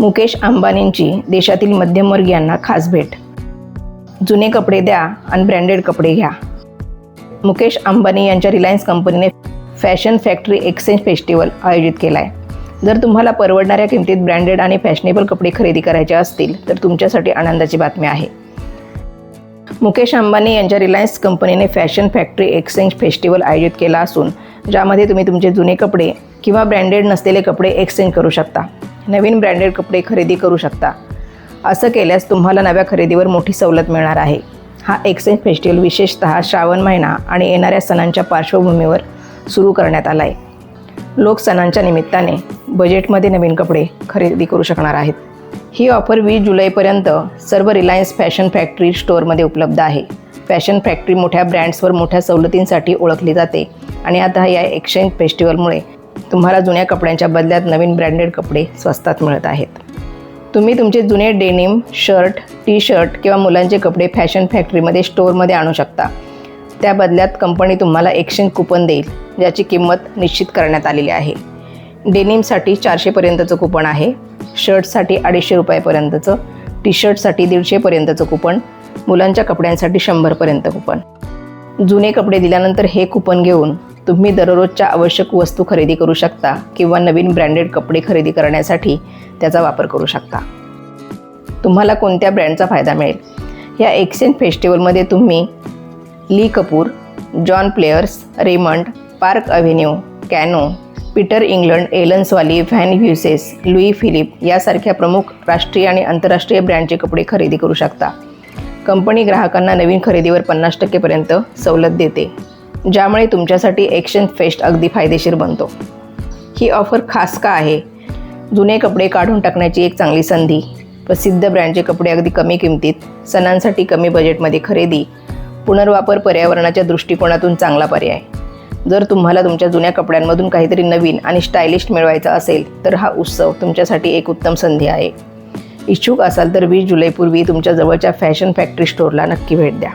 मुकेश अंबानींची देशातील मध्यमवर्गीयांना खास भेट. जुने कपडे द्या आणि ब्रँडेड कपडे घ्या. मुकेश अंबानी यांच्या रिलायन्स कंपनीने फॅशन फॅक्टरी एक्सचेंज फेस्टिवल आयोजित केला आहे जर तुम्हाला परवडणाऱ्या किमतीत ब्रँडेड आणि फॅशनेबल कपडे खरेदी करायचे असतील तर तुमच्यासाठी आनंदाची बातमी आहे. मुकेश अंबानी यांच्या रिलायन्स कंपनीने फॅशन फॅक्टरी एक्सचेंज फेस्टिवल आयोजित केला असून ज्यामध्ये तुम्ही तुमचे जुने कपडे किंवा ब्रँडेड नसलेले कपडे एक्सचेंज करू शकता. नवीन ब्रँडेड कपडे खरेदी करू शकता. असं केल्यास तुम्हाला नव्या खरेदीवर मोठी सवलत मिळणार आहे. हा एक्सचेंज फेस्टिवल विशेषतः श्रावण महिना आणि येणाऱ्या सणांच्या पार्श्वभूमीवर सुरू करण्यात आला आहे लोक सणांच्या निमित्ताने बजेटमध्ये नवीन कपडे खरेदी करू शकणार आहेत. ही ऑफर वीस जुलैपर्यंत सर्व रिलायन्स फॅशन फॅक्टरी स्टोअरमध्ये उपलब्ध आहे. फॅशन फॅक्टरी मोठ्या ब्रँड्सवर मोठ्या सवलतींसाठी ओळखली जाते आणि आता या एक्सचेंज फेस्टिवलमुळे तुम्हाला जुन्या कपड्यांच्या बदल्यात नवीन ब्रँडेड कपडे स्वस्तात मिळत आहेत. तुम्ही तुमचे जुने डेनिम शर्ट टी शर्ट किंवा मुलांचे कपडे फॅशन फॅक्टरीमध्ये स्टोअरमध्ये आणू शकता. त्या बदल्यात कंपनी तुम्हाला एक्सचेंज कुपन देईल ज्याची किंमत निश्चित करण्यात आलेली आहे. डेनिमसाठी चारशेपर्यंतचं कुपन आहे शर्टसाठी अडीचशे रुपयापर्यंतचं टी शर्टसाठी दीडशेपर्यंतचं कुपन मुलांच्या कपड्यांसाठी शंभरपर्यंत कुपन. जुने कपडे दिल्यानंतर हे कुपन घेऊन तुम्ही दररोजच्या आवश्यक वस्तू खरेदी करू शकता किंवा नवीन ब्रँडेड कपडे खरेदी करण्यासाठी त्याचा वापर करू शकता. तुम्हाला कोणत्या ब्रँडचा फायदा मिळेल? या एक्सचेंज फेस्टिवलमध्ये तुम्ही Lee Cooper John Players Raymond Park Avenue canoe Peter England एलन्सवाली व्हॅन ह्युसेस लुई फिलिप यासारख्या प्रमुख राष्ट्रीय आणि आंतरराष्ट्रीय ब्रँडचे कपडे खरेदी करू शकता. कंपनी ग्राहकांना नवीन खरेदीवर पन्नास टक्केपर्यंत सवलत देते. ज्यामुळे तुमच्यासाठी एक्सचेंज फेस्ट अगदी फायदेशीर बनतो. ही ऑफर खास का आहे? जुने कपडे काढून टाकण्याची एक चांगली संधी. प्रसिद्ध ब्रँडचे कपडे अगदी कमी किमतीत सणांसाठी कमी बजेटमध्ये खरेदी पुनर्वापर पर्यावरणाच्या दृष्टिकोनातून चांगला पर्याय. जर तुम्हाला तुमच्या जुन्या कपड्यांमधून काहीतरी नवीन आणि स्टायलिश मिळवायचा असेल तर हा उत्सव तुमच्यासाठी एक उत्तम संधी आहे. इच्छुक असाल तर वीस जुलैपूर्वी तुमच्या जवळच्या फॅशन फॅक्टरी स्टोअरला नक्की भेट द्या.